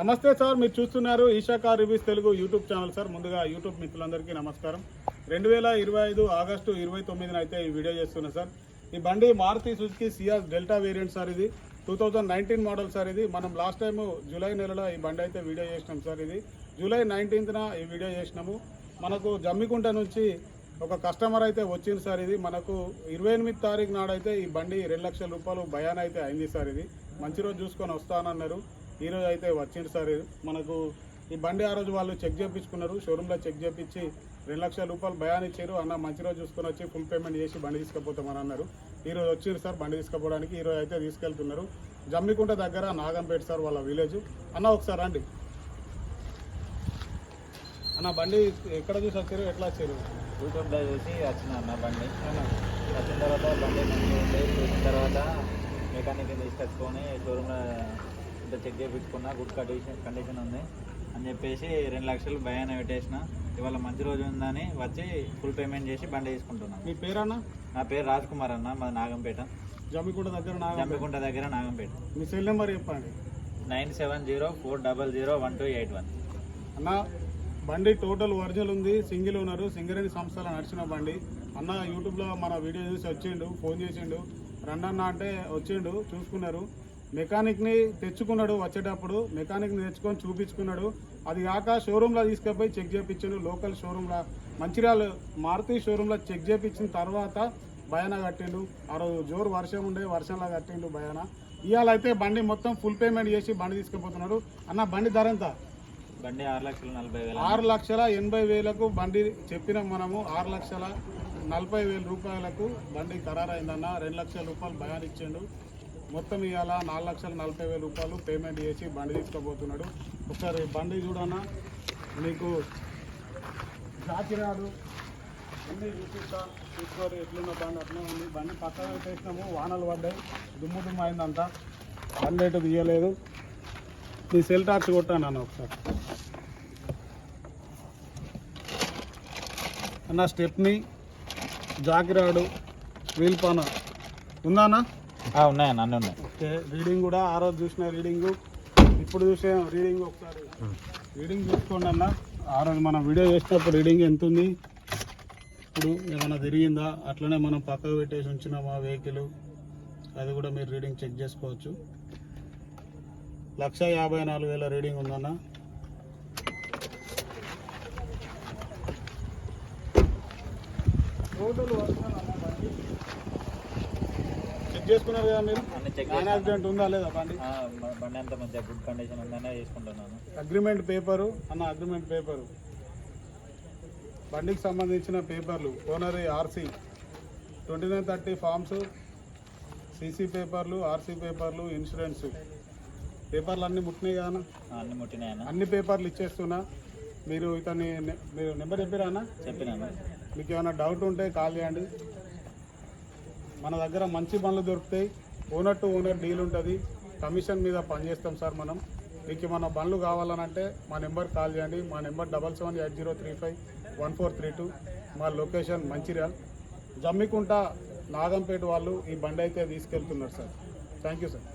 నమస్తే సార్ మీరు చూస్తున్నారు Eesha car reviews Telugu YouTube channel sir. ముందుగా యూట్యూబ్ మిత్రులందరికీ నమస్కారం. రెండు వేల ఇరవై ఐదు ఆగస్టు ఇరవై తొమ్మిదిన అయితే ఈ వీడియో చేస్తున్నా సార్. ఈ బండి Maruti Suzuki CR delta variant sir ఇది. Two thousand nineteen model sir ఇది. మనం లాస్ట్ టైం జూలై నెలలో ఈ బండి అయితే వీడియో చేసినాం సార్ ఇది. జూలై నైన్టీన్త్న ఈ వీడియో చేసినాము. మనకు జమ్మికుంట నుంచి ఒక కస్టమర్ అయితే వచ్చింది సార్ ఇది. మనకు ఇరవై ఎనిమిది తారీఖు నాడైతే ఈ బండి రెండు లక్షల రూపాయలు భయాన్ అయితే అయింది సార్ ఇది. మంచి రోజు చూసుకొని వస్తానన్నారు. ఈ రోజు అయితే వచ్చింది సార్. మనకు ఈ బండి ఆ రోజు వాళ్ళు చెక్ చేయించుకున్నారు షోరూంలో చెక్ చేయించి రెండు లక్షల రూపాయలు భయాన్ ఇచ్చారు. అన్న మంచి రోజు చూసుకొని వచ్చి ఫుల్ పేమెంట్ చేసి బండి తీసుకుపోతామని అన్నారు. ఈ రోజు వచ్చింది సార్ బండి తీసుకుపోవడానికి. ఈ రోజు అయితే తీసుకెళ్తున్నారు. జమ్మికుంట దగ్గర నాగంపేట సార్ వాళ్ళ విలేజ్ అన్న ఒకసారి రండి. అన్న బండి ఎక్కడ చూసి వచ్చారు? ఎట్లా వచ్చారు? యూట్యూబ్లో చూసి వచ్చిన అన్న బండి. వచ్చిన తర్వాత బండి చూసిన తర్వాత మెకానిక్ తీసుకొచ్చుకొని షోరూమ్లో ఇంత చెక్ చేయించుకున్నా గుడ్ కండిషన్ కండిషన్ ఉంది. అని చెప్పేసి రెండు లక్షలు భయాన పెట్టేసిన. ఇవాళ మంచి రోజు ఉందని వచ్చి ఫుల్ పేమెంట్ చేసి బండి తీసుకుంటున్నాను మీ పేరన్నా? నా పేరు రాజ్ కుమార్ అన్న మాది నాగంపేట. జమ్మికుంట దగ్గర జంపికుంట దగ్గర నాగంపేట. మీ సెల్ నెంబర్ చెప్పండి. Nine seven zero four double zero one two eight one. అన్న బండి టోటల్ ఒరిజినల్ ఉంది. సింగిల్ ఉన్నారు సింగరేణి సంస్థలో నడిచిన బండి. అన్న యూట్యూబ్లో మన వీడియో చూసి వచ్చిండు ఫోన్ చేసిండు. రండన్న అంటే వచ్చిండు చూసుకున్నారు. మెకానిక్ని తెచ్చుకున్నాడు వచ్చేటప్పుడు మెకానిక్ని తెచ్చుకొని చూపించుకున్నాడు. అది కాక షోరూంలో తీసుకుపోయి చెక్ చేయించాడు లోకల్ షోరూంలో మంచిర్యాల మారుతి షోరూంలో చెక్ చేయించిన తర్వాత భయాన కట్టిండు. ఆ రోజు జోరు వర్షం ఉండే వర్షంలో కట్టిండు భయాన ఇవాళ అయితే బండి మొత్తం ఫుల్ పేమెంట్ చేసి బండి తీసుకుపోతున్నాడు అన్న బండి ధర ఎంత? బండి ఆరు లక్షల నలభై వేల ఆరు లక్షల ఎనభై వేలకు బండి చెప్పినాం మనము ఆరు లక్షల నలభై వేల రూపాయలకు బండి ఖరారైందన్న. రెండు లక్షల రూపాయలు భయాన్ని ఇచ్చిండు. మొత్తం ఇవాళ నాలుగు లక్షల నలభై వేల రూపాయలు పేమెంట్ చేసి బండి తీసుకోబోతున్నాడు ఒకసారి బండి చూడన్న మీకు జాకిరాడు అన్నీ చూపిస్తా చూసుకోరు ఎట్లున్న బండి అట్లనే ఉంది. బండి పక్కన పెట్టేసినాము వానలు పడ్డాయి. దుమ్ము దుమ్ము అయిందంతా బండి ఎటు తీయలేదు. మీ సెల్ టార్చ్ కొట్టాను అన్న ఒకసారి. అన్న స్టెప్ని జాకిరాడు వీల్ పాన ఉందా అన్న? ఉన్నాయన్న అన్నీ ఉన్నాయి. ఓకే రీడింగ్ కూడా ఆ రోజు చూసిన రీడింగ్ ఇప్పుడు చూసే రీడింగ్ ఒకసారి. రీడింగ్ చూసుకోండి అన్న. ఆ రోజు మనం వీడియో చేసినప్పుడు రీడింగ్ ఎంత ఉంది? ఇప్పుడు ఏమైనా తిరిగిందా? అట్లనే మనం పక్కకు పెట్టేసి ఉంచినామా వెహికల్ అది కూడా మీరు రీడింగ్ చెక్ చేసుకోవచ్చు. లక్ష యాభై నాలుగు వేల రీడింగ్ ఉందన్న. టోటల్ చెక్ చేసుకున్నారు కదా మీరు? నాన్ యాక్సిడెంట్ ఉందా లేదా బండి? బండి అంతా మంచిగా గుడ్ కండిషన్ ఉందనే తీసుకుంటున్నాను అగ్రిమెంట్ పేపరు అన్న అగ్రిమెంట్ పేపరు బండికి సంబంధించిన పేపర్లు ఓనరీ RC twenty nine thirty forms CC పేపర్లు ఆర్సీ పేపర్లు ఇన్సూరెన్స్ పేపర్లు అన్నీ ముట్టినాయి కదా అన్న? ఆ, అన్ని పేపర్లు ఇచ్చేస్తున్నా. మీరు ఇతన్ని నె- మీరు నెంబర్ చెప్పారా అన్న? చెప్పినాను. మీకు ఏమైనా డౌట్ ఉంటే కాల్ చేయండి. మన దగ్గర మంచి బండ్లు దొరుకుతాయి. ఓనర్ టు ఓనర్ డీల్ ఉంటుంది. కమిషన్ మీద పనిచేస్తాం సార్ మనం. మీకు మన బండ్లు కావాలనంటే మా నెంబర్ కాల్ చేయండి. మా number double seven eight zero three five one four three two. మా లొకేషన్ మంచిర్యాల్. జమ్మికుంట నాగంపేట వాళ్ళు ఈ బండి అయితే తీసుకెళ్తున్నారు సార్. Thank you sir